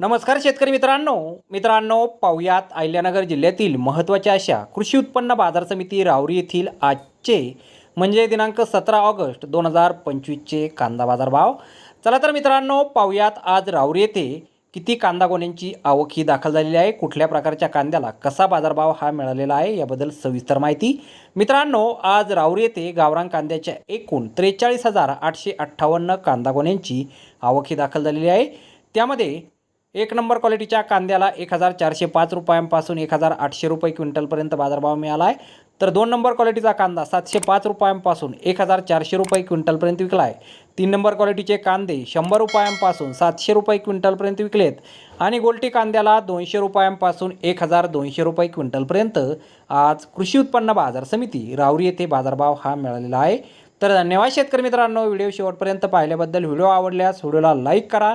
नमस्कार शेतकरी मित्रांनो. मित्रांनो पाहुयात अहिल्यानगर जिल्ह्यातील महत्त्वाच्या अशा कृषी उत्पन्न बाजार समिती राहुरी येथील आजचे म्हणजे दिनांक सतरा ऑगस्ट दोन हजार पंचवीसचे कांदा बाजार भाव चला तर मित्रांनो पाहुयात आज राहुरी येथे किती कांदा गोण्यांची आवक ही दाखल झालेली आहे? कुठल्या प्रकारच्या कांद्याला कसा बाजारभाव हा मिळालेला आहे? याबद्दल सविस्तर माहिती. मित्रांनो आज राहुरी येथे गावरान कांद्याच्या एकूण त्रेचाळीस हजार आठशे अठ्ठावन्न कांदा गोण्यांची आवक ही दाखल झालेली आहे. त्यामध्ये एक नंबर क्वालिटीच्या कांद्याला एक हजार चारशे पाच रुपयांपासून एक हजार आठशे रुपये क्विंटलपर्यंत बाजारभाव मिळाला आहे तर दोन नंबर क्वालिटीचा कांदा सातशे पाच रुपयांपासून एक हजार चारशे रुपये क्विंटलपर्यंत विकला आहे तीन नंबर क्वालिटीचे कांदे शंभर रुपयांपासून सातशे रुपये क्विंटलपर्यंत विकलेत. आणि गोल्टी कांद्याला दोनशे रुपयांपासून एक हजार दोनशे रुपये क्विंटलपर्यंत आज कृषी उत्पन्न बाजार समिती राहुरी येथे बाजारभाव हा मिळालेला आहे. तर धन्यवाद शेतकरी मित्रांनो व्हिडिओ शेवटपर्यंत पाहिल्याबद्दल व्हिडिओ आवडल्यास व्हिडिओला लाईक करा.